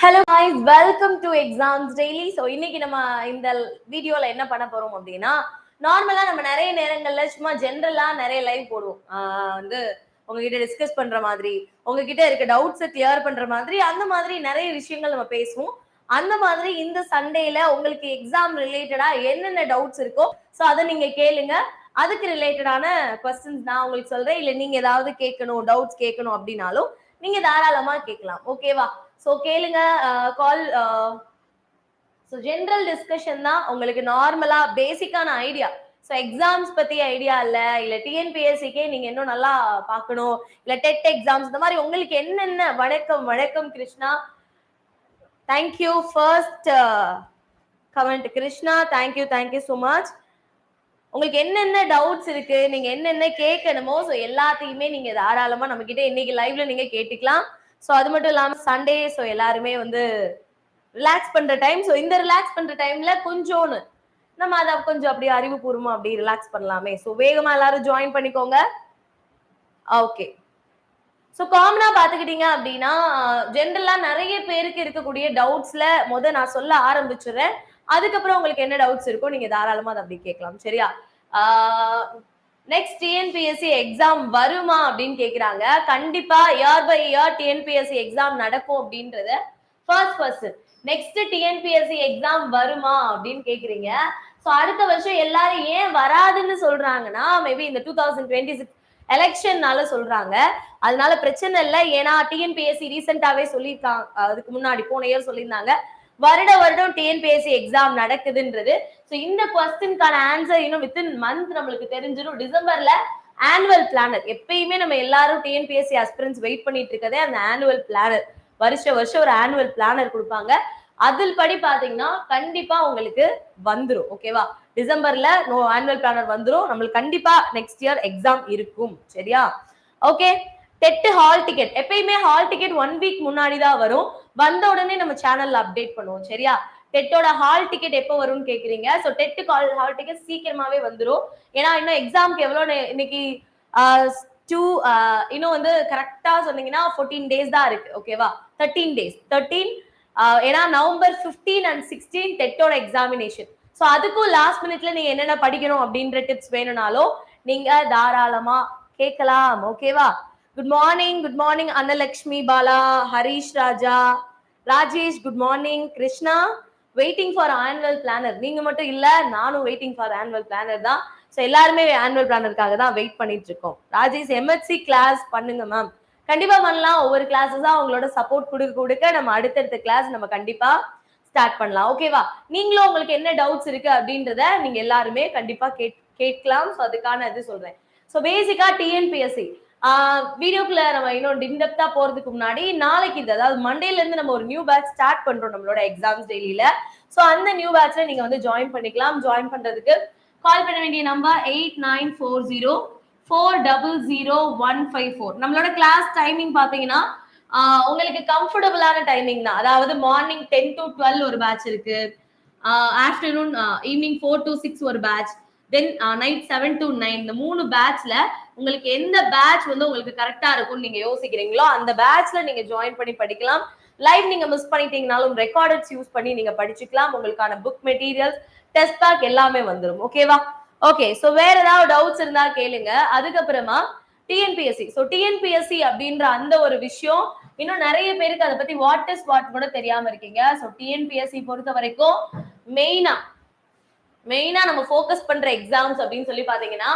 Hello guys welcome to exams daily so இன்னைக்கு நம்ம இந்த வீடியோவில் என்ன பண்ண போகிறோம் அப்படின்னா நார்மலாக நம்ம நிறைய நேரங்களில் சும்மா ஜென்ரலாக நிறைய லைவ் போடுவோம். வந்து உங்ககிட்ட டிஸ்கஸ் பண்ணுற மாதிரி உங்ககிட்ட இருக்க டவுட்ஸை கிளியர் பண்ணுற மாதிரி அந்த மாதிரி நிறைய விஷயங்கள் நம்ம பேசுவோம். அந்த மாதிரி இந்த சண்டேல உங்களுக்கு எக்ஸாம் ரிலேட்டடா என்னென்ன டவுட்ஸ் இருக்கோ ஸோ அதை நீங்க கேளுங்க. அதுக்கு ரிலேட்டடான கொஸ்டின்ஸ் நான் உங்களுக்கு சொல்றேன். இல்லை நீங்க ஏதாவது கேட்கணும் டவுட்ஸ் கேட்கணும் அப்படின்னாலும் நீங்க தாராளமா கேட்கலாம். ஓகேவா ஸோ கேளுங்க கால் ஸோ ஜென்ரல் டிஸ்கஷன் தான் உங்களுக்கு நார்மலா பேசிக்கான ஐடியா ஸோ எக்ஸாம்ஸ் பத்தி ஐடியா இல்ல இல்ல டிஎன்பிஎஸ்சிக்கே நீங்க இன்னும் நல்லா பார்க்கணும் இல்ல டெட் எக்ஸாம்ஸ் இந்த மாதிரி உங்களுக்கு என்னென்ன வணக்கம் வணக்கம் Krishna? Thank you first comment Krishna thank you thank you so much உங்களுக்கு என்னென்ன டவுட்ஸ் இருக்கு நீங்க என்னென்ன கேட்கணுமோ ஸோ எல்லாத்தையுமே நீங்க தாராளமா நம்ம கிட்ட இன்னைக்கு லைவ்ல நீங்க கேட்டுக்கலாம். ஸோ அது மட்டும் இல்லாமல் சண்டே ஸோ எல்லாருமே வந்து ரிலாக்ஸ் பண்ற டைம் ஸோ இந்த ரிலாக்ஸ் பண்ற டைம்ல கொஞ்சோன்னு நம்ம அதை கொஞ்சம் அப்படியே அறிவுபூர்வமா அப்படி ரிலாக்ஸ் பண்ணலாமே. ஸோ வேகமா எல்லாரும் ஜாயின் பண்ணிக்கோங்க. ஓகே ஸோ காமனா பாத்துக்கிட்டீங்க அப்படின்னா ஜென்ரலா நிறைய பேருக்கு இருக்கக்கூடிய டவுட்ஸ்ல முத நான் சொல்ல ஆரம்பிச்சிடுறேன். அதுக்கப்புறம் உங்களுக்கு என்ன டவுட்ஸ் இருக்கோ நீங்க தாராளமா அதை அப்படி கேட்கலாம். சரியா? நெக்ஸ்ட் டிஎன்பிஎஸ்சி எக்ஸாம் வருமா அப்படின்னு கேக்குறாங்க. கண்டிப்பா year by year TNPSC exam நடக்கும் அப்படின்றத first person next TNPSC exam வருமா அப்படின்னு கேக்குறீங்க. ஸோ அடுத்த வருஷம் எல்லாரும் ஏன் வராதுன்னு சொல்றாங்கன்னா மேபி இந்த டூ தௌசண்ட் டுவெண்ட்டி சிக்ஸ் எலெக்ஷன்னால சொல்றாங்க. அதனால பிரச்சனை இல்லை. ஏன்னா டிஎன்பிஎஸ்சி ரீசெண்டாவே சொல்லியிருக்காங்க அதுக்கு முன்னாடி போன இயர் சொல்லியிருந்தாங்க. வருட வருடம் டிஎன்பிஎஸ்சி எக்ஸாம் நடக்குதுன்றது. ஸோ இந்த கொஸ்டின்கான ஆன்சர் இன்னும் வித்தின் மந்த் நம்மளுக்கு தெரிஞ்சிடும் டிசம்பர்ல ஆனுவல் பிளானர் எப்பயுமே நம்ம எல்லாரும் டிஎன்பிஎஸ்சி அஸ்பிரன்ஸ் வெயிட் பண்ணிட்டு இருக்கதே அந்த ஆனுவல் பிளானர் வருஷ வருஷம் ஒரு ஆனுவல் பிளானர் கொடுப்பாங்க. அதில் படி பாத்தீங்கன்னா கண்டிப்பா உங்களுக்கு வந்துடும் ஓகேவா டிசம்பர்ல நோ ஆனுவல் பிளானர் வந்துடும் நம்மளுக்கு கண்டிப்பா நெக்ஸ்ட் இயர் எக்ஸாம் இருக்கும். சரியா? Okay TET hall ticket. எப்பயுமே ஹால் டிக்கெட் ஒன் வீக் முன்னாடி தான் வரும். வந்த உடனே நம்ம சேனல்ல அப்டேட் பண்ணுவோம் சரியா? டெட்டோட ஹால் டிக்கெட் எப்போ வரும்னு கேக்குறீங்க. ஸோ டெட்டு கால் ஹால் டிக்கெட் சீக்கிரமாவே வந்துடும் ஏன்னா இன்னும் எக்ஸாம்க்கு எவ்வளோ இன்னைக்கு டூ இன்னும் வந்து கரெக்டா சொன்னீங்கன்னா ஃபோர்டீன் டேஸ் தான் இருக்கு. ஓகேவா தேர்ட்டீன் டேஸ் தேர்ட்டீன் ஏன்னா நவம்பர் ஃபிஃப்டீன் அண்ட் சிக்ஸ்டீன் டெட்டோட எக்ஸாமினேஷன் ஸோ அதுக்கும் லாஸ்ட் மினிட்ல நீங்க என்னென்ன படிக்கணும் அப்படின்ற டிப்ஸ் வேணும்னாலும் நீங்க தாராளமா கேட்கலாம். ஓகேவா good morning good morning Annalakshmi Bala Harish Raja Rajesh good morning Krishna waiting for annual planner நீங்க மட்டும் இல்ல நானும் வெயிட்டிங் ஃபார் ஆனுவல் பிளானர் தான். ஸோ எல்லாருமே ஆனுவல் பிளானருக்காக தான் வெயிட் பண்ணிட்டு இருக்கோம். ராஜேஷ் எம்எஸ்சி கிளாஸ் பண்ணுங்க மேம் கண்டிப்பா பண்ணலாம். ஒவ்வொரு கிளாஸஸா அவங்களோட சப்போர்ட் கொடுக்க கொடுக்க நம்ம அடுத்தடுத்த கிளாஸ் நம்ம கண்டிப்பா ஸ்டார்ட் பண்ணலாம். ஓகேவா நீங்களும் உங்களுக்கு என்ன டவுட்ஸ் இருக்கு அப்படின்றத நீங்க எல்லாருமே கண்டிப்பா கேட் கேட்கலாம். ஸோ அதுக்கான இது சொல்றேன். ஸோ பேசிக்கா டிஎன்பிஎஸ்சி வீடியோக்குள்ள நம்ம இன்னும் டின்டெப்தா போறதுக்கு முன்னாடி நாளைக்கு இது அதாவது மண்டேல இருந்து நம்ம ஒரு நியூ பேட்ச் ஸ்டார்ட் பண்றோம் நம்மளோட எக்ஸாம்ஸ் டெய்லியில ஸோ அந்த நியூ பேட்ச்ல நீங்க வந்து ஜாயின் பண்ணிக்கலாம். ஜாயின் பண்றதுக்கு கால் பண்ண வேண்டிய number eight nine four zero four double zero one five four நம்மளோட கிளாஸ் டைமிங் பாத்தீங்கன்னா உங்களுக்கு கம்ஃபர்டபுளான டைமிங் தான். அதாவது மார்னிங் டென் டு டுவெல் ஒரு பேட்ச் இருக்கு. Afternoon evening four to six ஒரு batch then night seven to nine இந்த மூணு பேட்ச்ல உங்களுக்கு எந்த பேட்ச் வந்து உங்களுக்கு கரெக்டா இருக்கும்னு நீங்க யோசிக்கிறீங்களோ அந்த பேட்ச்ல நீங்க ஜாயின் பண்ணி படிக்கலாம். லைவ் நீங்க மிஸ் பண்ணிட்டீங்கனாலும் ரெக்கார்டட்ஸ் யூஸ் பண்ணி நீங்க படிச்சுக்கலாம். உங்களுக்கான புக் மெட்டீரியல்ஸ் டெஸ்ட் பேக் எல்லாமே வந்துடும் ஓகேவா ஓகே ஸோ வேற ஏதாவது டவுட்ஸ் இருந்தா கேளுங்க. அதுக்கப்புறமா டிஎன்பிஎஸ்சி ஸோ டிஎன்பிஎஸ்சி அப்படின்ற அந்த ஒரு விஷயம் இன்னும் நிறைய பேருக்கு அதை பத்தி வாட் இஸ் வாட் கூட தெரியாம இருக்கீங்க. ஸோ டிஎன்பிஎஸ்சி பொறுத்த வரைக்கும் மெயினா மெயினா நம்ம ஃபோக்கஸ் பண்ற எக்ஸாம்ஸ் அப்படின்னு சொல்லி பாத்தீங்கன்னா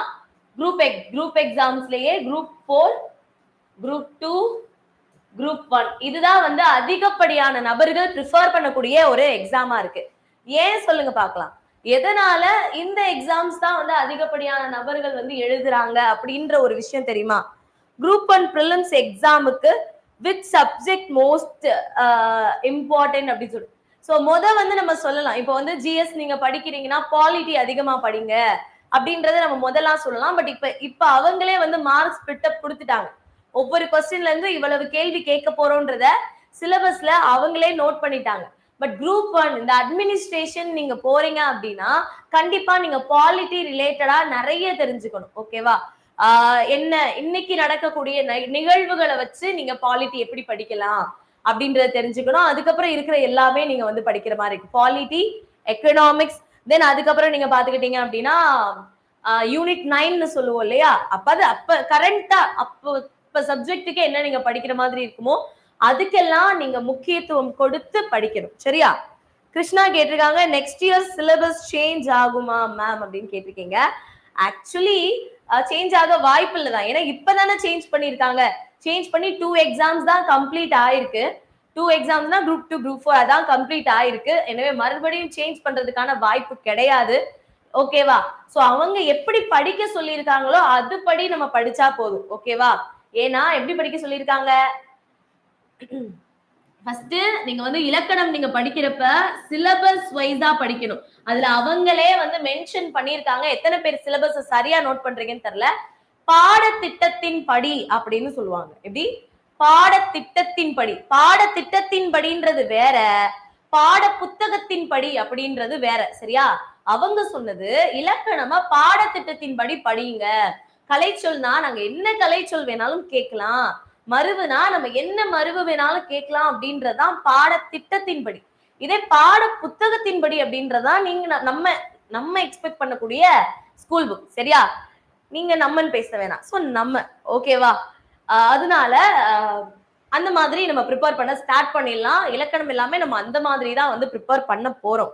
குரூப் எக் group எக்ஸாம்ஸ்லயே group four group two group one இதுதான் வந்து அதிகப்படியான நபர்கள் ப்ரிஃபர் பண்ணக்கூடிய ஒரு எக்ஸாமா இருக்கு. ஏன் சொல்லுங்க பார்க்கலாம். எதனால இந்த எக்ஸாம்ஸ் தான் வந்து அதிகப்படியான நபர்கள் வந்து எழுதுறாங்க அப்படின்ற ஒரு விஷயம் தெரியுமா? குரூப் ஒன் ப்ரிலிம்ஸ் எக்ஸாமுக்கு வித் சப்ஜெக்ட் மோஸ்ட் இம்பார்ட்டன்ட் அப்படின்னு சொல்லி. ஸோ முத வந்து நம்ம சொல்லலாம். இப்போ வந்து ஜிஎஸ் நீங்க படிக்கிறீங்கன்னா குவாலிட்டி அதிகமா படிங்க அப்படின்றத நம்ம முதலாம் சொல்லலாம். பட் இப்ப இப்ப அவங்களே வந்து மார்க்ஸ் பிட்டப் கொடுத்துட்டாங்க. ஒவ்வொரு கொஸ்டின்ல இருந்து இவ்வளவு கேள்வி கேட்க போறோன்றத சிலபஸ்ல அவங்களே நோட் பண்ணிட்டாங்க. பட் குரூப் ஒன் இந்த அட்மினிஸ்ட்ரேஷன் நீங்க போறீங்க அப்படின்னா கண்டிப்பா நீங்க பாலிட்டி ரிலேட்டடா நிறைய தெரிஞ்சுக்கணும். ஓகேவா என்ன இன்னைக்கு நடக்கக்கூடிய நிகழ்வுகளை வச்சு நீங்க பாலிட்டி எப்படி படிக்கலாம்? அப்படின்றத தெரிஞ்சுக்கணும். அதுக்கப்புறம் இருக்கிற எல்லாமே நீங்க வந்து படிக்கிற மாதிரி இருக்கு. பாலிட்டி எக்கனாமிக்ஸ் தென் அதுக்கப்புறம் நீங்க பாத்துக்கிட்டீங்க அப்படின்னா யூனிட் நைன்னு சொல்லுவோம் இல்லையா? அப்ப அது அப்ப கரண்டா அப்போ இப்ப சப்ஜெக்ட்டுக்கு என்ன நீங்க படிக்கிற மாதிரி இருக்குமோ அதுக்கெல்லாம் நீங்க முக்கியத்துவம் கொடுத்து படிக்கணும். சரியா? கிருஷ்ணா கேட்டிருக்காங்க நெக்ஸ்ட் இயர் சிலபஸ் சேஞ்ச் ஆகுமா மேம் அப்படின்னு கேட்டிருக்கீங்க. ஆக்சுவலி சேஞ்ச் ஆக வாய்ப்பு இல்லை தான். ஏன்னா இப்பதானே சேஞ்ச் பண்ணியிருக்காங்க. சேஞ்ச் பண்ணி டூ எக்ஸாம்ஸ் தான் கம்ப்ளீட் ஆயிருக்கு. டூ எக்ஸாம்ஸ் தான் குரூப் டூ குரூப் ஃபோர் அதான் கம்ப்ளீட் ஆயிருக்கு. எனவே மறுபடியும் சேஞ்ச் பண்றதுக்கான வாய்ப்பு கிடையாது. ஓகேவா சோ அவங்க எப்படி படிக்க சொல்லியிருக்காங்களோ அதுபடி நம்ம படிச்சா போதும். ஓகேவா ஏன்னா எப்படி படிக்க சொல்லியிருக்காங்க? ஃபர்ஸ்ட் நீங்க வந்து இலக்கணம் நீங்க படிக்கிறப்ப சிலபஸ் வைஸா படிக்கணும். அதுல அவங்களே வந்து மென்ஷன் பண்ணியிருக்காங்க. எத்தனை பேர் சிலபஸ் சரியா நோட் பண்றீங்கன்னு தெரியல. பாடத்திட்டத்தின் படி அப்படின்னு சொல்லுவாங்க. எப்படி? பாடத்திட்டத்தின் படி பாடத்திட்டத்தின் படின்றது வேற பாட புத்தகத்தின் படி அப்படின்றது வேற. சரியா? அவங்க சொன்னது இலக்கணமா பாடத்திட்டத்தின் படி படிங்க. கலைச்சொல்னா நாங்க என்ன கலைச்சொல் வேணாலும் கேட்கலாம். மருவுனா நம்ம என்ன மருவு வேணாலும் கேட்கலாம் அப்படின்றதான் பாடத்திட்டத்தின் படி இதே பாட புத்தகத்தின் படி அப்படின்றதான் நீங்க நம்ம நம்ம எக்ஸ்பெக்ட் பண்ணக்கூடிய ஸ்கூல் புக் சரியா? நீங்க நம்மன்னு பேச வேணாம். ஸோ நம்ம. ஓகேவா அதனால அந்த மாதிரி நம்ம ப்ரிப்பேர் பண்ண ஸ்டார்ட் பண்ணிடலாம். இலக்கணம் எல்லாமே நம்ம அந்த மாதிரி தான் வந்து ப்ரிப்பேர் பண்ண போறோம்.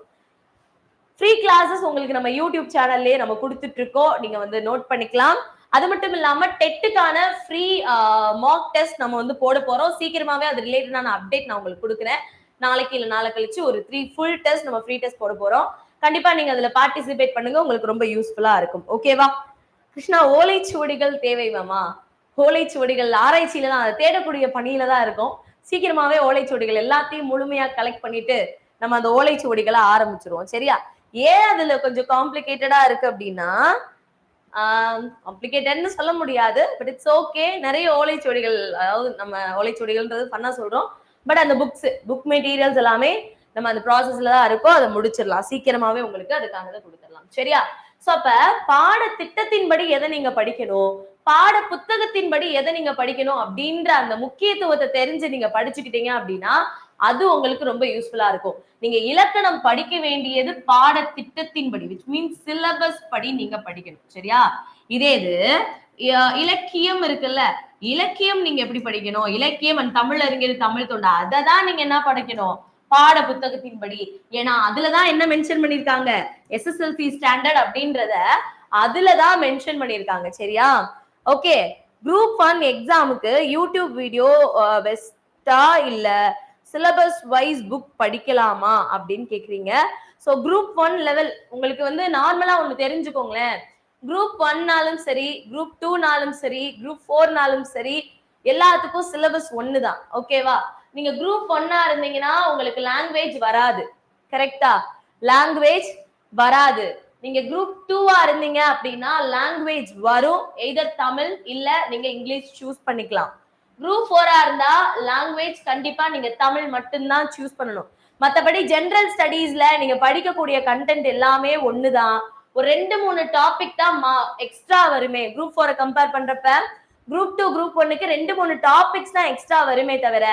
ஃப்ரீ கிளாஸஸ் உங்களுக்கு நம்ம யூடியூப் சேனல்லே நம்ம கொடுத்துட்டு இருக்கோம் நீங்க வந்து நோட் பண்ணிக்கலாம். அது மட்டும் இல்லாம டெட்டுக்கான ஃப்ரீ மாக் டெஸ்ட் நம்ம வந்து போட போறோம். சீக்கிரமாவே அது ரிலேட்டடான அப்டேட் நான் உங்களுக்கு கொடுக்குறேன். நாளைக்கு இல்லை நாளை கழிச்சு ஒரு த்ரீ ஃபுல் டெஸ்ட் நம்ம ஃப்ரீ டெஸ்ட் போட போறோம். கண்டிப்பா நீங்க அதுல பார்ட்டிசிபேட் பண்ணுங்க. உங்களுக்கு ரொம்ப யூஸ்ஃபுல்லா இருக்கும். ஓகேவா கிருஷ்ணா ஓலைச்சுவடிகள் தேவை மாமா. ஓலைச்சுவடிகள் ஆராய்ச்சியில தான் அதை தேடக்கூடிய பணியில தான் இருக்கும். சீக்கிரமாவே ஓலைச்சுவடிகள் எல்லாத்தையும் முழுமையா கலெக்ட் பண்ணிட்டு நம்ம அந்த ஓலைச்சுவடிகளை ஆரம்பிச்சிருவோம். சரியா? ஏன் அதுல கொஞ்சம் காம்ப்ளிகேட்டடா இருக்கு அப்படின்னா காம்ப்ளிகேட்டட்னு சொல்ல முடியாது பட் இட்ஸ் ஓகே நிறைய ஓலைச்சுவடிகள் அதாவது நம்ம ஓலைச்சுவடிகள்ன்றது பண்ண சொல்றோம். பட் அந்த புக்ஸ் புக் மெட்டீரியல்ஸ் எல்லாமே நம்ம அந்த ப்ராசஸ்ல தான் இருக்கோம். அதை முடிச்சிடலாம். சீக்கிரமாவே உங்களுக்கு அதுக்கானதை கொடுத்துடலாம். சரியா? சோ அப்ப பாட திட்டத்தின்படி எதை நீங்க படிக்கணும்? பாட புத்தகத்தின்படி எதை நீங்க படிக்கணும்? அப்படின்ற அந்த முக்கியத்துவத்தை தெரிஞ்சு நீங்க படிச்சுக்கிட்டீங்க அப்படின்னா அது உங்களுக்கு ரொம்ப யூஸ்ஃபுல்லா இருக்கும். நீங்க இலக்கணம் படிக்க வேண்டியது பாடத்திட்டத்தின்படி விச் மீன்ஸ் சிலபஸ் படி நீங்க படிக்கணும். சரியா? இதே இது இலக்கியம் இருக்குல்ல? இலக்கியம் நீங்க எப்படி படிக்கணும்? இலக்கியம் அண்ட் தமிழ் அறிஞர் தமிழ் தொண்டா அதை தான் நீங்க என்ன படிக்கணும்? பாட புத்தகத்தின்படி. ஏன்னா அதுலதான் என்ன மென்ஷன் பண்ணிருக்காங்க? எஸ்எஸ்எல்சி ஸ்டாண்டர்ட் அப்படின்றத அதுலதான் மென்ஷன் பண்ணிருக்காங்க சரியா? ஓகே குரூப் ஒன் எக்ஸாமுக்கு யூடியூப் வீடியோ பெஸ்டா இல்ல சிலபஸ் வைஸ் புக் படிக்கலாமா அப்படின்னு கேக்குறீங்க. ஸோ குரூப் ஒன் லெவல் உங்களுக்கு வந்து நார்மலா ஒன்று தெரிஞ்சுக்கோங்களேன். குரூப் ஒன்னாலும் சரி குரூப் டூனாலும் சரி குரூப் ஃபோர்னாலும் சரி எல்லாத்துக்கும் சிலபஸ் ஒன்று தான் ஓகேவா நீங்க குரூப் ஒன்னா இருந்தீங்கன்னா உங்களுக்கு லாங்குவேஜ் வராது. கரெக்டா லாங்குவேஜ் வராது. நீங்க குரூப் டூவா இருந்தீங்க அப்படின்னா லாங்குவேஜ் வரும். எய்தர் தமிழ் இல்ல நீங்க இங்கிலீஷ் சூஸ் பண்ணிக்கலாம். குரூப் ஃபோரா இருந்தா லாங்குவேஜ் கண்டிப்பா நீங்க தமிழ் மட்டும்தான் சூஸ் பண்ணணும். மத்தபடி ஜென்ரல் ஸ்டடீஸ்ல நீங்க படிக்கக்கூடிய கண்டென்ட் எல்லாமே ஒண்ணுதான். ஒரு ரெண்டு மூணு டாபிக் தான் எக்ஸ்ட்ரா வருமே. குரூப் ஃபோரை கம்பேர் பண்றப்ப குரூப் டூ குரூப் ஒன்னுக்கு ரெண்டு மூணு டாபிக்ஸ் தான் எக்ஸ்ட்ரா வருமே தவிர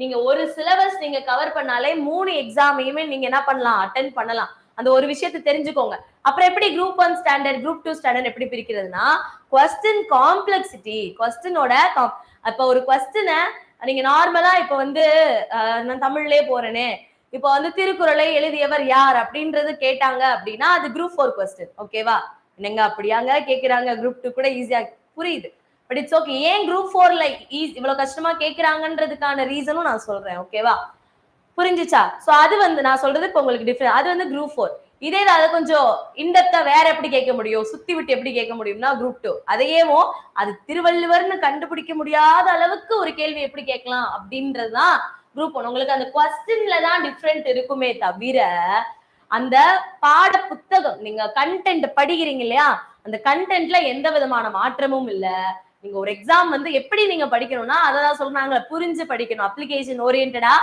நீங்க ஒரு சிலபஸ் நீங்க கவர் பண்ணாலே மூணு எக்ஸாமையுமே நீங்க என்ன பண்ணலாம்? அட்டன் பண்ணலாம். அந்த ஒரு விஷயத்தை தெரிஞ்சுக்கோங்க. அப்புறம் எப்படி group one standard group two standard எப்படி பிரிக்கிறதுனா கொஸ்டின் காம்ப்ளெக்சிட்டி கொஸ்டினோட இப்ப ஒரு கொஸ்டினை நீங்க நார்மலா இப்ப வந்து நான் தமிழ்லயே போறேனே. இப்ப வந்து திருக்குறளை எழுதியவர் யார் அப்படின்றது கேட்டாங்க அப்படின்னா அது குரூப் ஃபோர் கொஸ்டின் ஓகேவா என்னங்க அப்படியாங்க? கேக்குறாங்க. குரூப் டூ கூட ஈஸியா புரியுது. பட் இட்ஸ் ஓகே ஏன் குரூப் ஃபோர்ல இவ்வளவு கஷ்டமா கேட்கறாங்கன்றதுக்கான ரீசனும் நான் சொல்றேன் ஓகேவா புரிஞ்சுச்சா? ஸோ அது வந்து நான் சொல்றது இப்போ உங்களுக்கு டிஃபரெண்ட் அது வந்து குரூப் ஃபோர் இதே அதை கொஞ்சம் இன்டெப்தா வேற எப்படி கேட்க முடியும்? சுத்தி விட்டு எப்படி கேட்க முடியும்னா குரூப் டூ அதையேவோ அது திருவள்ளுவர்னு கண்டுபிடிக்க முடியாத அளவுக்கு ஒரு கேள்வி எப்படி கேட்கலாம் அப்படின்றதுதான் குரூப் ஒன் உங்களுக்கு அந்த கொஸ்டின்ல தான் டிஃப்ரெண்ட் இருக்குமே தவிர அந்த பாட புத்தகம் நீங்க கண்டென்ட் படிக்கிறீங்க இல்லையா? அந்த கண்டென்ட்ல எந்த விதமான மாற்றமும் இல்லை. நீங்க ஒரு எக்ஸாம் வந்து எப்படி நீங்க படிக்கணும்னா அததான் சொல்றாங்க. புரிஞ்சு படிக்கணும். அப்ளிகேஷன் ஓரியன்டா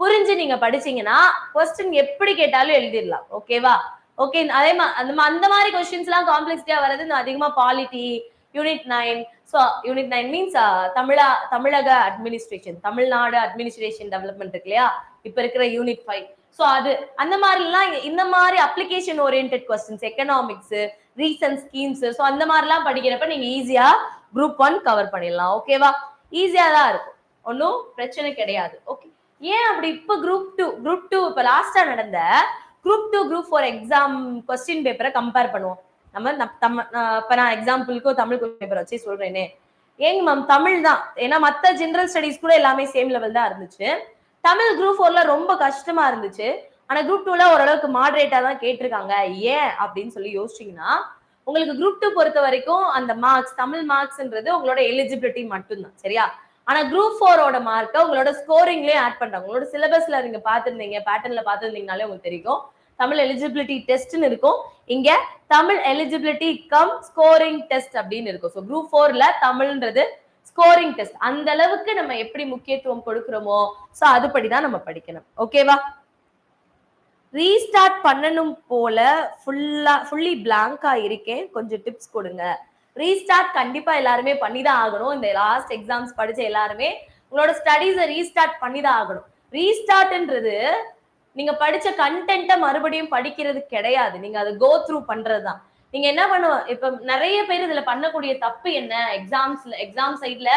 புரிஞ்சு நீங்க படிச்சீங்கன்னா கொஸ்டின் எப்படி கேட்டாலும் எழுதிடலாம். ஓகேவா ஓகே அதே மாதிரி அந்த மாதிரி கொஸ்டின்ஸ் எல்லாம் காம்ப்ளெக்ஸிட்டியா வர்றது அதிகமா polity unit nine so unit nine means தமிழா தமிழக அட்மினிஸ்ட்ரேஷன் தமிழ்நாடு அட்மினிஸ்ட்ரேஷன் டெவலப்மெண்ட் இருக்கு இல்லையா? இப்ப இருக்கிற யூனிட் ஃபைவ் ஸோ அது அந்த மாதிரிலாம் இந்த மாதிரி application orient questions economics recent schemes so அந்த மாதிரிலாம் படிக்கிறப்ப நீங்க ஈஸியா குரூப் ஒன் கவர் பண்ணிடலாம் ஓகேவா ஈஸியா தான் இருக்கும். ஒன்றும் பிரச்சனை கிடையாது ஓகே ஏன் அப்படி இப்போ குரூப் டூ குரூப் டூ இப்போ லாஸ்டா நடந்த group two group four exam question பேப்பரை கம்பேர் பண்ணுவோம். நம்ம தம் நான் இப்ப நான் எக்ஸாம்பிளுக்கு தமிழ் பேப்பர் வச்சு சொல்றேனே. ஏங்க மேம் தமிழ் தான். ஏன்னா மற்ற ஜென்ரல் ஸ்டடிஸ் கூட எல்லாமே சேம் லெவல் தான் இருந்துச்சு. தமிழ் குரூப் ஃபோர்ல ரொம்ப கஷ்டமா இருந்துச்சு. ஆனா குரூப் டூல ஓரளவுக்கு மாடரேட்டா தான் கேட்டிருக்காங்க. ஏன் அப்படின்னு சொல்லி யோசிச்சீங்கன்னா உங்களுக்கு குரூப் டூ பொறுத்த வரைக்கும் அந்த மார்க்ஸ் தமிழ் மார்க்ஸ்ன்றது உங்களோட எலிஜிபிலிட்டி மட்டும்தான் சரியா? ஆனா குரூப் ஃபோரோட மார்க்கை உங்களோட ஸ்கோரிங்லயே ஆட் பண்றாங்க. உங்களோட சிலபஸ்ல நீங்க பாத்துருந்தீங்க பேட்டர்ன்ல பாத்துருந்தீங்கனாலே உங்களுக்கு தெரியும். தமிழ் எலிஜிபிலிட்டி டெஸ்ட்னு இருக்கும். இங்க Tamil eligibility cum scoring test அப்படின்னு இருக்கும். ஸோ குரூப் ஃபோர்ல தமிழ்ன்றது ஸ்கோரிங் டெஸ்ட் அந்த அளவுக்கு நம்ம எப்படி முக்கியத்துவம் கொடுக்குறோமோ ஸோ அதுபடிதான் நம்ம படிக்கணும். ஓகேவா ரீஸ்டார்ட் பண்ணணும் போல ஃபுல்லா ஃபுல்லி பிளாங்கா இருக்கேன். கொஞ்சம் டிப்ஸ் கொடுங்க. ரீஸ்டார்ட் கண்டிப்பா எல்லாருமே பண்ணி தான் ஆகணும். இந்த லாஸ்ட் எக்ஸாம்ஸ் படிச்ச எல்லாருமே உங்களோட ஸ்டடீஸை ரீஸ்டார்ட் பண்ணி தான் ஆகணும். ரீஸ்டார்ட்ன்றது நீங்க படிச்ச கண்டென்ட்டை மறுபடியும் படிக்கிறது கிடையாது. நீங்க அதை கோ த்ரூ பண்றதுதான். நீங்க என்ன பண்ணுவோம் இப்ப நிறைய பேர் இதுல பண்ணக்கூடிய தப்பு என்ன? எக்ஸாம்ஸ்ல எக்ஸாம் சைட்ல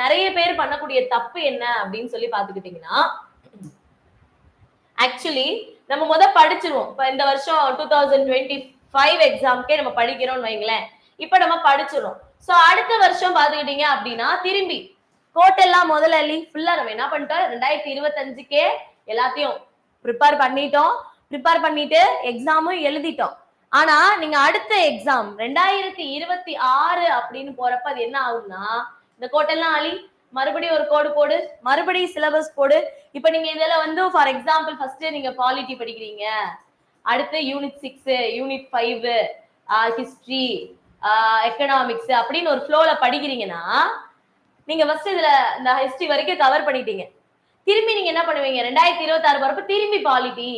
நிறைய பேர் பண்ணக்கூடிய தப்பு என்ன அப்படின்னு சொல்லி பாத்துக்கிட்டீங்கன்னா ஆக்சுவலி நம்ம முத படிச்சிருவோம். இப்ப இந்த வருஷம் டூ தௌசண்ட் டுவெண்ட்டி ஃபைவ் எக்ஸாம்க்கே நம்ம படிக்கிறோம்னு வைங்களேன். இப்ப நம்ம படிச்சிரும் சோ அடுத்த வருஷம் பாத்துக்கிட்டீங்க அப்படின்னா திரும்பி கோட்டெல்லாம் முதல்ல அள்ளி ஃபுல்லா நம்ம என்ன பண்ணிட்டோம்? ரெண்டாயிரத்தி இருபத்தஞ்சுக்கே எல்லாத்தையும் ப்ரிப்பேர் பண்ணிட்டோம். ப்ரிப்பேர் பண்ணிட்டு எக்ஸாமும் எழுதிட்டோம். ஆனா நீங்க அடுத்த எக்ஸாம் ரெண்டாயிரத்தி இருபத்தி ஆறு அப்படின்னு போறப்ப அது என்ன ஆகும்னா இந்த கோட்டெல்லாம் அழி மறுபடியும் ஒரு கோடு போடு மறுபடியும் சிலபஸ் போடு. இப்ப நீங்க இதுல வந்து ஃபார் எக்ஸாம்பிள் ஃபர்ஸ்ட் நீங்க பாலிட்டி படிக்கிறீங்க. அடுத்து unit six unit five history economics அப்படின்னு ஒரு ஃப்ளோல படிக்கிறீங்கன்னா நீங்க ஃபர்ஸ்ட் இதுல இந்த ஹிஸ்டரி வரைக்கும் கவர் பண்ணிட்டீங்க. திரும்பி நீங்க என்ன பண்ணுவீங்க? ரெண்டாயிரத்தி இருபத்தி ஆறு வரப்ப திரும்பி பாலிட்டி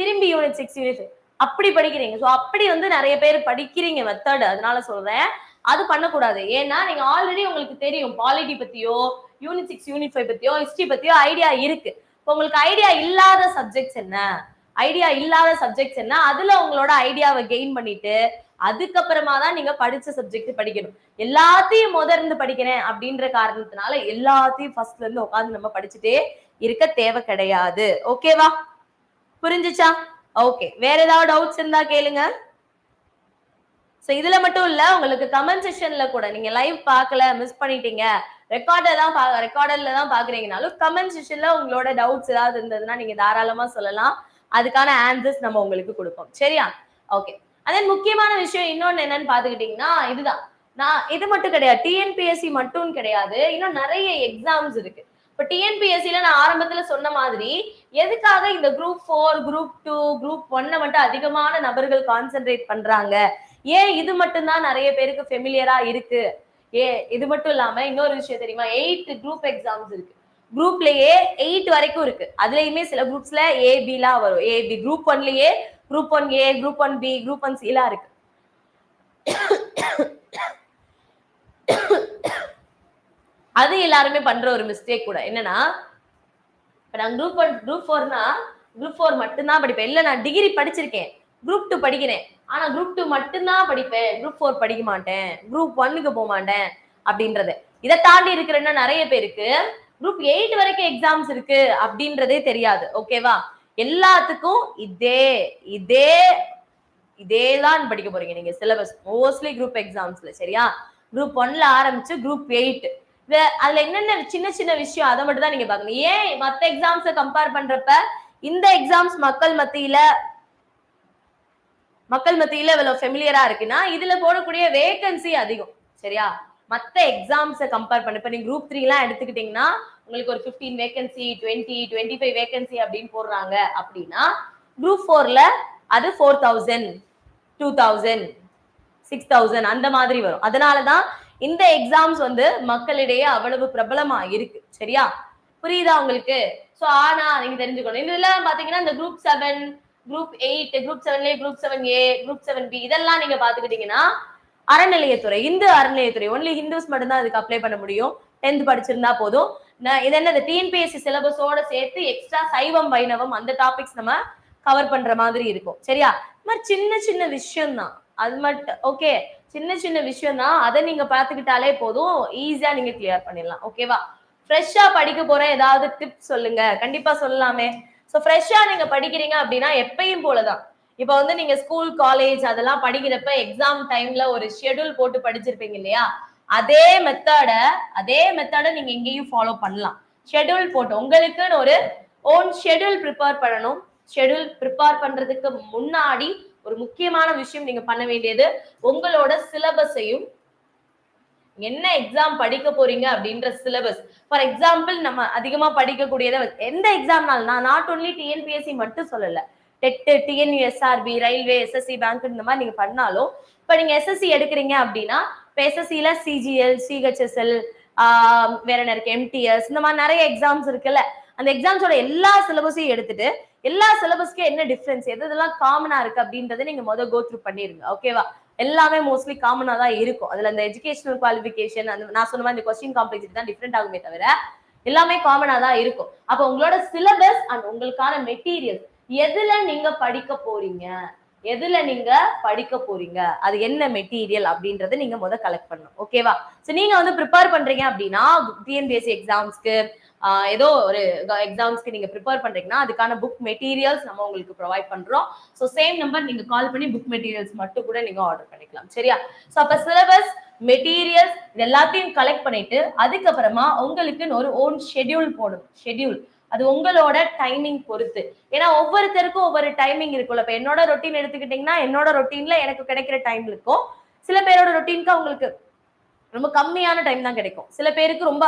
திரும்பி யூனிட் சிக்ஸ் யூனிட் அப்படி படிக்கிறீங்க. ஸோ அப்படி வந்து நிறைய பேர் படிக்கிறீங்க மெத்தட் அதனால சொல்றேன். அது பண்ணக்கூடாது. ஏன்னா நீங்க ஆல்ரெடி உங்களுக்கு தெரியும் பாலிட்டி பத்தியோ யூனிட் சிக்ஸ் யூனிட் ஃபைவ் பத்தியோ ஹிஸ்டரி பத்தியோ ஐடியா இருக்கு. இப்போ உங்களுக்கு ஐடியா இல்லாத சப்ஜெக்ட்ஸ் என்ன? ஐடியா இல்லாத சப்ஜெக்ட்ஸ் என்ன? அதுல உங்களோட ஐடியாவை கெயின் பண்ணிட்டு அதுக்கப்புறமா தான் நீங்க படிச்ச சப்ஜெக்ட் படிக்கணும். எல்லாத்தையும் முத இருந்து படிக்கிறேன் அப்படின்ற காரணத்தினால எல்லாத்தையும் ஃபர்ஸ்ட்ல இருந்து உட்காந்து நம்ம படிச்சுட்டே இருக்க தேவை கிடையாது. ஓகேவா புரிஞ்சுச்சா? ஓகே வேற ஏதாவது டவுட்ஸ் இருந்தா கேளுங்க. சோ இதுல மட்டும் இல்ல உங்களுக்கு கமெண்ட் செஷன்ல கூட நீங்க லைவ் பார்க்கல மிஸ் பண்ணிட்டீங்க ரெக்கார்டர் தான் ரெக்கார்டர்ல தான் பாக்குறீங்கனாலும் கமெண்ட் செஷன்ல உங்களோட டவுட்ஸ் ஏதாவது இருந்ததுன்னா நீங்க தாராளமா சொல்லலாம். அதுக்கான ஆன்சர்ஸ் நம்ம உங்களுக்கு கொடுப்போம். சரியா? ஓகே அதே முக்கியமான விஷயம் இன்னொன்னு என்னன்னு பாத்துக்கிட்டீங்கன்னா இதுதான். நான் இது மட்டும் கிடையாது டிஎன்பிஎஸ்சி மட்டும் கிடையாது. இன்னும் நிறைய எக்ஸாம்ஸ் இருக்கு. இப்ப டிஎன்பிஎஸ்சில நான் ஆரம்பத்துல சொன்ன மாதிரி எதுக்காக இந்த group four group two group ஒன்ன மட்டும் அதிகமான நபர்கள் கான்சென்ட்ரேட் பண்றாங்க? ஏன் இது மட்டும்தான் நிறைய பேருக்கு ஃபெமிலியரா இருக்கு? ஏ இது மட்டும் இல்லாம இன்னொரு விஷயம் தெரியுமா? எயிட் குரூப் எக்ஸாம்ஸ் இருக்கு. குரூப்லயே எயிட் வரைக்கும் இருக்கு. அதுலயுமே சில குரூப்ஸ்ல ஏ பிலாம் வரும். A B group ஒன்லயே group one A group one B group one slam இருக்கு. அது எல்லாருமே பண்ற ஒரு மிஸ்டேக் கூட. என்னன்னா இப்ப நான் குரூப் ஒன் குரூப் ஃபோர்னா குரூப் ஃபோர் மட்டும்தான் படிப்பேன். இல்ல நான் டிகிரி படிச்சிருக்கேன். குரூப் டூ படிக்கிறேன். ஆனா குரூப் டூ மட்டும்தான் படிப்பேன். குரூப் ஃபோர் படிக்க மாட்டேன். குரூப் ஒன்னுக்கு போக மாட்டேன் அப்படின்றது. இதை தாண்டி இருக்கிறன்னா நிறைய பேருக்கு குரூப் எயிட் வரைக்கும் எக்ஸாம்ஸ் இருக்கு அப்படின்றதே தெரியாது. ஓகேவா எல்லாத்துக்கும் இதே இதே இதே தான் படிக்க போறீங்க. நீங்க சிலபஸ் மோஸ்ட்லி குரூப் எக்ஸாம்ஸ்ல சரியா? குரூப் ஒன்ல ஆரம்பிச்சு குரூப் எயிட் அதுல என்னென்ன சின்ன சின்ன விஷயம் அதை மட்டும் தான் நீங்க பாக்கணும் ஏன் மத்த எக்ஸாம்ஸை கம்பேர் பண்றப்ப இந்த எக்ஸாம்ஸ் மக்கள் மத்தியில மக்கள் மத்தியில இவ்வளவு ஃபெமிலியரா இருக்குன்னா இதுல போடக்கூடிய வேகன்சி அதிகம். சரியா? மத்த எக்ஸாம்ஸை கம்பேர் பண்ண. இப்ப நீங்க குரூப் த்ரீ எல்லாம் எடுத்துக்கிட்டீங்கன்னா உங்களுக்கு ஒரு fifteen vacancy twenty twenty five vacancy அப்படின்னு போடுறாங்க அப்படின்னா குரூப் ஃபோர்ல அது four thousand two thousand six thousand அந்த மாதிரி வரும். அதனாலதான் இந்த எக்ஸாம்ஸ் வந்து மக்களிடையே அவ்வளவு பிரபலமா இருக்கு. சரியா? புரியுதா உங்களுக்கு? ஸோ ஆனா நீங்க தெரிஞ்சுக்கணும். இதுல பாத்தீங்கன்னா இந்த group seven group eight group செவன்லேயே group seven A group seven B இதெல்லாம் நீங்க பாத்துக்கிட்டீங்கன்னா அறநிலையத்துறை இந்து அறநிலையத்துறை ஒன்லி ஹிந்துஸ் மட்டும்தான் அதுக்கு அப்ளை பண்ண முடியும். டென்த் படிச்சிருந்தா போதும். நான் இது இந்த டிஎன்பிஎஸ்சி சிலபஸோட சேர்த்து எக்ஸ்ட்ரா சைவம் வைணவம் அந்த டாபிக்ஸ் நம்ம கவர் பண்ற மாதிரி இருக்கும். சரியா? மாதிரி சின்ன சின்ன விஷயம் தான் அது மட்டும் ஓகே சின்ன சின்ன விஷயம் தான் அதை நீங்க பாத்துக்கிட்டாலே போதும். ஈஸியா நீங்க கிளியர் பண்ணிடலாம். ஓகேவா ஃப்ரெஷ்ஷா படிக்க போற ஏதாவது டிப்ஸ் சொல்லுங்க. கண்டிப்பா சொல்லலாமே. ஸோ ஃப்ரெஷ்ஷா நீங்க படிக்கிறீங்க அப்படின்னா எப்பயும் போலதான். இப்போ வந்து நீங்க ஸ்கூல் காலேஜ் அதெல்லாம் படிக்கிறப்ப எக்ஸாம் டைம்ல ஒரு ஷெட்யூல் போட்டு படிச்சிருப்பீங்க இல்லையா? அதே மெத்தட அதே மெத்தட நீங்க இங்கேயும் ஃபாலோ பண்ணலாம். ஷெட்யூல் போட்டு. உங்களுக்குன்னு ஒரு ஓன் ஷெட்யூல் ப்ரிப்பேர் பண்ணணும். ஷெட்யூல் ப்ரிப்பேர் பண்றதுக்கு முன்னாடி ஒரு முக்கியமான விஷயம் நீங்க பண்ண வேண்டியது உங்களோட சிலபஸையும் என்ன எக்ஸாம் படிக்க போறீங்க அப்படின்ற சிலபஸ் ஃபார் எக்ஸாம்பிள் நம்ம அதிகமா படிக்கக்கூடியதை வச்சு- எந்த எக்ஸாம்னாலும் நான் நாட் ஒன்லி டிஎன்பிஎஸ்சி மட்டும் சொல்லல. TET TNUSRB railway SSC bank இந்த மாதிரி நீங்க பண்ணாலும் இப்ப நீங்க எஸ்எஸ்சி எடுக்கிறீங்க அப்படின்னா இப்போ எஸ்எஸ்சியில சிஜிஎல் சிஹெச்எஸ்எல் வேற என்ன இருக்கு எம்டிஎஸ் இந்த மாதிரி நிறைய எக்ஸாம்ஸ் இருக்குல்ல. அந்த எக்ஸாம்ஸோட எல்லா சிலபஸையும் எடுத்துட்டு எல்லா சிலபஸ்க்கு என்ன டிஃப்ரென்ஸ் எது இதெல்லாம் காமனா இருக்கு அப்படின்றத நீங்க முதல் கோ த்ரூ பண்ணிருங்க ஓகேவா எல்லாமே மோஸ்ட்லி காமனா தான் இருக்கும். அதுல அந்த எஜுகேஷனல் குவாலிஃபிகேஷன் அந்த நான் சொன்ன மாதிரி இந்த கொஸ்டின் காம்ப்ளெக்சிட்டி தான் டிஃப்ரெண்ட் ஆகுமே தவிர எல்லாமே காமனா தான் இருக்கும். அப்போ உங்களோட சிலபஸ் அண்ட் உங்களுக்கான மெட்டீரியல் எதுல நீங்க படிக்க போறீங்க? எதுல நீங்க படிக்க போறீங்க? அது என்ன மெட்டீரியல் அப்படின்றத நீங்க முத கலெக்ட் பண்ணணும் ஓகேவா சோ நீங்க வந்து ப்ரிப்பேர் பண்றீங்க அப்படின்னா டிஎன்பிஎஸ்சி எக்ஸாம்ஸ்க்கு ஏதோ ஒரு எக்ஸாம்ஸ்க்கு நீங்க ப்ரிப்பேர் பண்றீங்கன்னா அதுக்கான புக் மெட்டீரியல்ஸ் நம்ம உங்களுக்கு ப்ரொவைட் பண்றோம். ஸோ சேம் நம்பர் நீங்க கால் பண்ணி புக் மெட்டீரியல்ஸ் மட்டும் கூட நீங்க ஆர்டர் பண்ணிக்கலாம். சரியா? ஸோ அப்ப சிலபஸ் மெட்டீரியல்ஸ் இது எல்லாத்தையும் கலெக்ட் பண்ணிட்டு அதுக்கப்புறமா உங்களுக்குன்னு ஒரு ஓன் ஷெட்யூல் போடணும். ஷெட்யூல் அது உங்களோட டைமிங் பொறுத்து. ஏன்னா ஒவ்வொருத்தருக்கும் ஒவ்வொரு டைமிங் இருக்கும்ல. இப்ப என்னோட ரொட்டீன் எடுத்துக்கிட்டீங்கன்னா என்னோட ரொட்டீன்ல எனக்கு கிடைக்கிற டைம் இருக்கும். சில பேரோட ரொட்டீனுக்கு அவங்களுக்கு ரொம்ப கம்மியான டைம் தான் கிடைக்கும். சில பேருக்கு ரொம்ப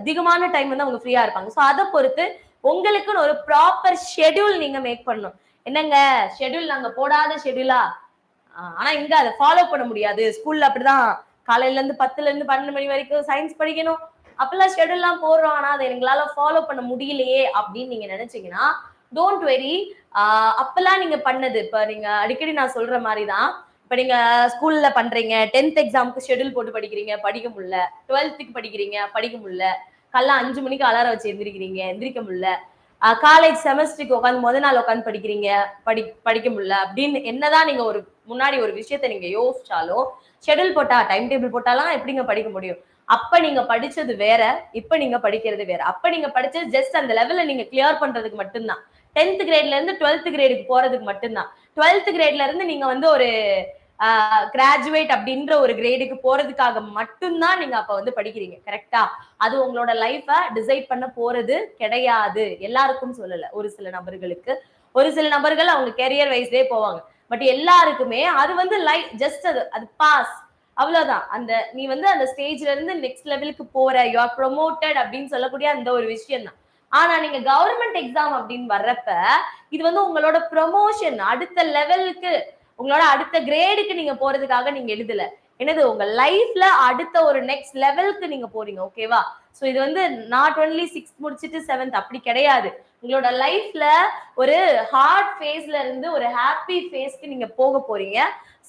அதிகமான டைம் வந்து அவங்க ஃப்ரீயா இருப்பாங்க. ஸோ அதை பொறுத்து உங்களுக்குன்னு ஒரு ப்ராப்பர் ஷெட்யூல் நீங்க மேக் பண்ணணும். என்னங்க? ஷெட்யூல் நாங்க போடாத ஷெட்யூலா ஆனா இங்க அதை ஃபாலோ பண்ண முடியாது. ஸ்கூல்ல அப்படிதான். காலையில இருந்து பத்துல இருந்து பன்னெண்டு மணி வரைக்கும் சயின்ஸ் படிக்கணும். அப்பெல்லாம் ஷெட்யூல்லாம் போடுறோம். ஆனா அதை எங்களால ஃபாலோ பண்ண முடியலையே அப்படின்னு நீங்க நினைச்சீங்கன்னா டோன்ட் வெரி அப்பெல்லாம் நீங்க பண்ணது. இப்ப நீங்க அடிக்கடி நான் சொல்ற மாதிரி தான் இப்ப நீங்க ஸ்கூல்ல பண்றீங்க டென்த் எக்ஸாமுக்கு ஷெட்யூல் போட்டு படிக்கிறீங்க படிக்க முடியல. டுவெல்த்துக்கு படிக்கிறீங்க படிக்க முடியல. காலைல அஞ்சு மணிக்கு அலாரம் வச்சு எந்திரிக்கிறீங்க எந்திரிக்க முடியல. காலேஜ் செமஸ்டருக்கு உட்காந்து முத நாள் உட்காந்து படிக்கிறீங்க படி படிக்க முடியல. அப்படின்னு என்னதான் நீங்க ஒரு முன்னாடி ஒரு விஷயத்த நீங்க யோசிச்சாலும் ஷெட்யூல் போட்டா டைம் டேபிள் போட்டாலாம் எப்படிங்க படிக்க முடியும்? அப்ப நீங்க படிச்சது வேற இப்ப நீங்க படிக்கிறது வேற. அப்ப நீங்க படிச்சது ஜஸ்ட் அந்த லெவல்ல நீங்க கிளியர் பண்றதுக்கு மட்டும்தான். டென்த் கிரேட்ல இருந்து டுவெல்த் கிரேடுக்கு போறதுக்கு மட்டும்தான். டுவெல்த் கிரேட்ல இருந்து நீங்க வந்து ஒரு கிராஜுவேட் அப்படின்ற ஒரு கிரேடுக்கு போறதுக்காக மட்டும்தான் நீங்க அப்ப வந்து படிக்கிறீங்க கரெக்டா அது உங்களோட லைஃப டிசைட் பண்ண போறது கிடையாது. எல்லாருக்கும் சொல்லல ஒரு சில நபர்களுக்கு. ஒரு சில நபர்கள் அவங்க கெரியர் வைஸ்லயே போவாங்க. பட் எல்லாருக்குமே அது வந்து லைஃப் ஜஸ்ட் அது அது பாஸ் அவ்வளவுதான். அந்த நீ வந்து அந்த ஸ்டேஜ்ல இருந்து நெக்ஸ்ட் லெவலுக்கு போற யூ ஆர் ப்ரொமோட்டட் அப்படின்னு சொல்லக்கூடிய அந்த ஒரு விஷயம் தான் ஆனா நீங்க கவர்மெண்ட் எக்ஸாம் அப்படின்னு வர்றப்ப இது வந்து உங்களோட ப்ரொமோஷன் அடுத்த லெவலுக்கு உங்களோட அடுத்த கிரேடுக்கு நீங்க போறதுக்காக நீங்க எழுதல. என்னது உங்க லைஃப்ல அடுத்த ஒரு நெக்ஸ்ட் லெவலுக்கு நீங்க போறீங்க ஓகேவா சோ இது வந்து நாட் ஒன்லி சிக்ஸ்த் முடிச்சிட்டு செவன்த் அப்படி கிடையாது. உங்களோட லைஃப்ல ஒரு ஹார்ட் ஃபேஸ்ல இருந்து ஒரு ஹாப்பி ஃபேஸ்க்கு நீங்க போக போறீங்க.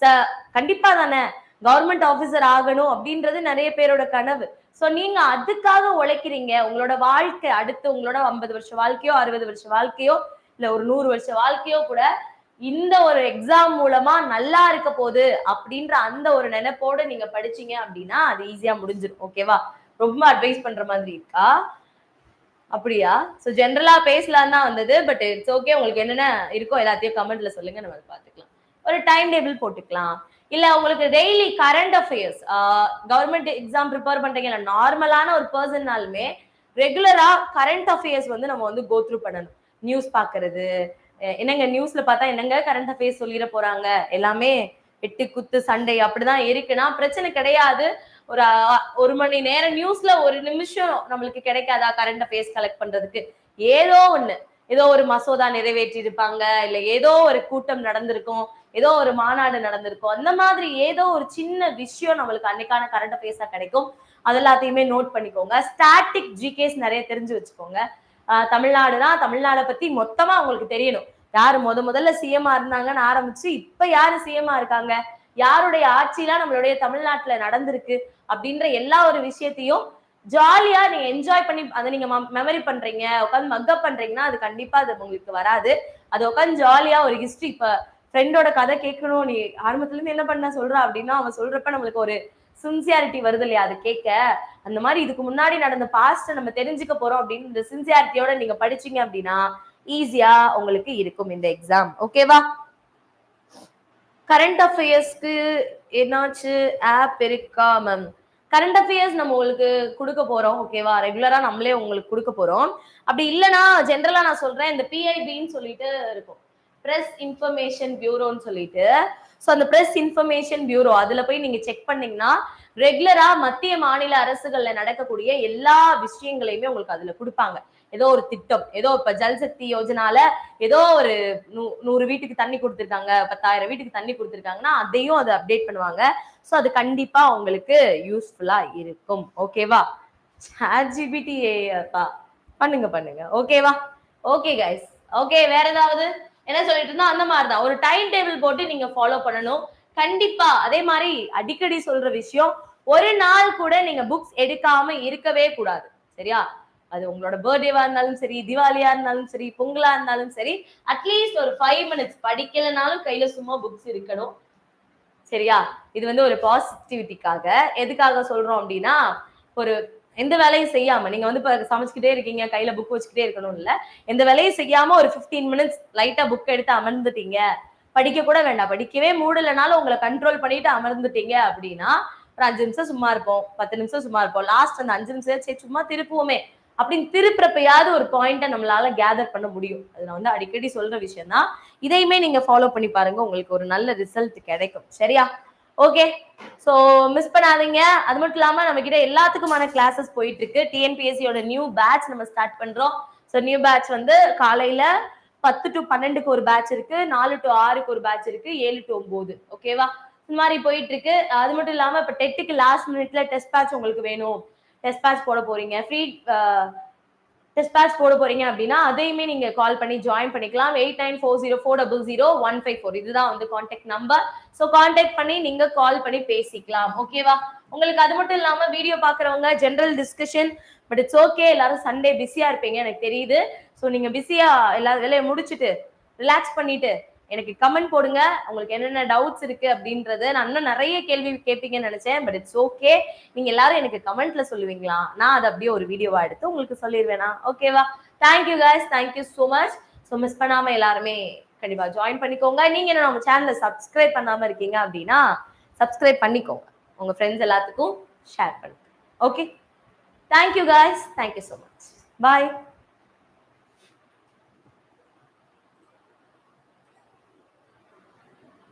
ச- கண்டிப்பா தானே கவர்மெண்ட் ஆபீசர் ஆகணும் அப்படின்றது நிறைய பேரோட கனவு. சோ நீங்க அதுக்காக உழைக்கிறீங்க. உங்களோட வாழ்க்கை அடுத்து உங்களோட ஐம்பது வருஷம் வாழ்க்கையோ அறுபது வருஷம் வாழ்க்கையோ இல்ல ஒரு நூறு வருஷம் வாழ்க்கையோ கூட இந்த ஒரு எக்ஸாம் மூலமா நல்லா இருக்க போகுது அப்படின்ற அந்த ஒரு நினைப்போட நீங்க படிச்சீங்க அப்படின்னா அது ஈஸியா முடிஞ்சிடும் ஓகேவா ரொம்ப அட்வைஸ் பண்ற மாதிரி இருக்கா? அப்படியா? ஸோ ஜென்ரலா பேசலாம் தான் வந்தது பட் இட்ஸ் ஓகே உங்களுக்கு என்னென்ன இருக்கோ எல்லாத்தையும் கமெண்ட்ல சொல்லுங்க. நம்ம அதை பார்த்துக்கலாம். ஒரு டைம் டேபிள் போட்டுக்கலாம். இல்ல உங்களுக்கு daily current affairs government exam prepare பண்றீங்க. நார்மலான ஒரு பர்சன்னாலுமே ரெகுலரா கரண்ட் அஃபேர்ஸ் வந்து நம்ம வந்து கோத்ரூ பண்ணணும். நியூஸ் பாக்குறது என்னங்க நியூஸ்ல பார்த்தா என்னங்க கரண்ட் அஃபேர்ஸ் சொல்லிட போறாங்க? எல்லாமே வெட்டு குத்து சண்டை அப்படிதான் இருக்குன்னா பிரச்சனை கிடையாது. ஒரு ஒரு மணி நேரம் நியூஸ்ல ஒரு நிமிஷம் நம்மளுக்கு கிடைக்காதா கரண்ட் அஃபேர்ஸ் கலெக்ட் பண்றதுக்கு? ஏதோ ஒண்ணு. ஏதோ ஒரு மசோதா நிறைவேற்றி இருப்பாங்க இல்ல ஏதோ ஒரு கூட்டம் நடந்திருக்கும் ஏதோ ஒரு மாநாடு நடந்திருக்கும். அந்த மாதிரி ஏதோ ஒரு சின்ன விஷயம் நம்மளுக்கு அன்னைக்கான கரண்ட் அஃபேர்ஸா கிடைக்கும். அது எல்லாத்தையுமே நோட் பண்ணிக்கோங்க ஸ்டாட்டிக் ஜிகேஸ் நிறைய தெரிஞ்சு வச்சுக்கோங்க. தமிழ்நாடுனா தமிழ்நாடை பத்தி மொத்தமா உங்களுக்கு தெரியணும். யாரு முத முதல்ல சிஎம்மா இருந்தாங்கன்னு ஆரம்பிச்சு இப்ப யாரு சிஎம்மா இருக்காங்க? யாருடைய ஆட்சிலாம் நம்மளுடைய தமிழ்நாட்டுல நடந்திருக்கு? அப்படின்ற எல்லா ஒரு விஷயத்தையும் ஜாலியா நீங்க என்ஜாய் பண்ணி அதை நீங்க மெமரி பண்றீங்க உட்காந்து மக்கப் பண்றீங்கன்னா அது கண்டிப்பா அது உங்களுக்கு வராது. அது உட்காந்து ஜாலியா ஒரு ஹிஸ்டரி இப்ப ஃப்ரெண்டோட கதை கேட்கணும் நீ ஆரம்பத்துல இருந்து என்ன பண்ண சொல்றா அப்படின்னா அவன் சொல்றப்ப நம்மளுக்கு ஒரு சின்சியாரிட்டி வருது இல்லையா? அது கேட்க அந்த மாதிரி இதுக்கு முன்னாடி நடந்த பாஸ்ட நம்ம தெரிஞ்சுக்க போறோம் அப்படின்னு இந்த சின்சியாரிட்டியோட நீங்க படிச்சீங்க அப்படின்னா ஈஸியா உங்களுக்கு இருக்கும் இந்த எக்ஸாம் ஓகேவா கரண்ட் அஃபேர்ஸ்க்கு என்னாச்சு? ஆப் இருக்கா மேம் கரண்ட் அஃபேர்ஸ் நம்ம உங்களுக்கு கொடுக்க போறோம் ஓகேவா ரெகுலரா நம்மளே உங்களுக்கு கொடுக்க போறோம். அப்படி இல்லைன்னா ஜென்ரலா நான் சொல்றேன் இந்த பிஐபின்னு சொல்லிட்டு இருக்கும். பிரஸ் இன்ஃபர்மேஷன் பியூரோன்னு சொல்லிட்டு ஸோ அந்த பிரஸ் இன்ஃபர்மேஷன் பியூரோ அதுல போய் நீங்க செக் பண்ணீங்கன்னா ரெகுலரா மத்திய மாநில அரசுகள்ல நடக்கக்கூடிய எல்லா விஷயங்களையுமே உங்களுக்கு அதுல கொடுப்பாங்க. ஏதோ ஒரு திட்டம் ஏதோ இப்ப ஜல்சக்தி யோஜனால ஏதோ ஒரு நூ- நூறு வீட்டுக்கு தண்ணி கொடுத்துருக்காங்க பத்தாயிரம் வீட்டுக்கு தண்ணி கொடுத்துருக்காங்கன்னா அதையும் அதை அப்டேட் பண்ணுவாங்க. ஸோ அது கண்டிப்பா உங்களுக்கு யூஸ்ஃபுல்லா இருக்கும். ஓகேவா ஜிபிடி பண்ணுங்க பண்ணுங்க. ஓகேவா ஓகே கைஸ் ஓகே வேற ஏதாவது? என்ன சொல்லிட்டு இருந்தா அந்த மாதிரி தான் ஒரு டைம் டேபிள் போட்டு நீங்க ஃபாலோ பண்ணணும். கண்டிப்பா அதே மாதிரி அடிக்கடி சொல்ற விஷயம் ஒரு நாள் கூட நீங்க புக்ஸ் எடுக்காம இருக்கவே கூடாது. சரியா? அது உங்களோட பர்த்டேவா இருந்தாலும் சரி திவாலியா இருந்தாலும் சரி பொங்கலா இருந்தாலும் சரி அட்லீஸ்ட் ஒரு ஃபைவ் மினிட்ஸ் படிக்கலைனாலும் கையில சும்மா புக்ஸ் இருக்கணும். சரியா? இது வந்து ஒரு பாசிட்டிவிட்டிக்காக எதுக்காக சொல்றோம் அப்படின்னா ஒரு எந்த வேலையும் செய்யாம நீங்க வந்து இப்ப சமைச்சுக்கிட்டே இருக்கீங்க கையில புக் வச்சுக்கிட்டே இருக்கணும் இல்ல எந்த வேலையும் செய்யாம ஒரு 15 மினிட்ஸ் லைட்டா புக் எடுத்து அமர்ந்துட்டீங்க. படிக்க கூட வேண்டாம். படிக்கவே மூடலைனாலும் உங்களை கண்ட்ரோல் பண்ணிட்டு அமர்ந்துட்டீங்க அப்படின்னா ஒரு அஞ்சு நிமிஷம் சும்மா இருப்போம் பத்து நிமிஷம் சும்மா இருப்போம். லாஸ்ட் அந்த அஞ்சு நிமிஷம் சரி சும்மா திருப்புவோமே அப்படின்னு திருப்புறப்பயாவது ஒரு பாயிண்ட்டை நம்மளால கேதர் பண்ண முடியும். அது நான் வந்து அடிக்கடி சொல்ற விஷயம் தான் இதையுமே நீங்க ஃபாலோ பண்ணி பாருங்க உங்களுக்கு ஒரு நல்ல ரிசல்ட் கிடைக்கும். சரியா? ஓகே ஸோ மிஸ் பண்ணாதீங்க. அது மட்டும் இல்லாமல் நம்ம கிட்ட எல்லாத்துக்குமான கிளாஸஸ் போயிட்டு இருக்கு டிஎன்பிஎஸ்சியோட நியூ பேட்ச் நம்ம ஸ்டார்ட் பண்றோம். ஸோ நியூ பேட்ச் வந்து காலையில பத்து டு பன்னெண்டுக்கு ஒரு பேட்ச் இருக்கு. நாலு டு ஆறுக்கு ஒரு பேட்ச் இருக்கு. ஏழு டு ஒன்பது ஓகேவா இந்த மாதிரி போயிட்டு இருக்கு அது மட்டும் இல்லாம இப்ப டெட்டுக்கு லாஸ்ட் மினிட்ல டெஸ்ட் பேட்ச் உங்களுக்கு வேணும். டெஸ்ட் பேட்ச் போட போறீங்க. ஃப்ரீ டெஸ்ட் பேட்ச் போட போறீங்க அப்படின்னா அதையுமே நீங்க கால் பண்ணி ஜாயின் பண்ணிக்கலாம். Eight nine four zero four double zero one five four இதுதான் வந்து கான்டாக்ட் நம்பர் ஸோ கான்டாக்ட் பண்ணி நீங்க கால் பண்ணி பேசிக்கலாம். ஓகேவா உங்களுக்கு அது மட்டும் இல்லாம வீடியோ பாக்குறவங்க general discussion but it's okay எல்லாரும் சண்டே பிஸியா இருப்பீங்க எனக்கு தெரியுது. ஸோ நீங்க பிஸியா எல்லா வேலையும் முடிச்சுட்டு ரிலாக்ஸ் பண்ணிட்டு எனக்கு கமெண்ட் போடுங்க. உங்களுக்கு என்னென்ன டவுட்ஸ் இருக்கு அப்படின்றது நான் இன்னும் நிறைய கேள்வி கேட்பீங்கன்னு நினைச்சேன். பட் இட்ஸ் ஓகே நீங்க எல்லாரும் எனக்கு கமெண்ட்ல சொல்லுவீங்களா? நான் அதை அப்படியே ஒரு வீடியோவா எடுத்து உங்களுக்கு சொல்லிடுவேனா? ஓகேவா thank you guys thank you so much so miss பண்ணாம எல்லாருமே கண்டிப்பா ஜாயின் பண்ணிக்கோங்க. நீங்க என்ன நம்ம சேனலை சப்ஸ்கிரைப் பண்ணாம இருக்கீங்க அப்படின்னா சப்ஸ்கிரைப் பண்ணிக்கோங்க. உங்க ஃப்ரெண்ட்ஸ் எல்லாத்துக்கும் ஷேர் பண்ணுங்க. Okay thank you guys thank you so much bye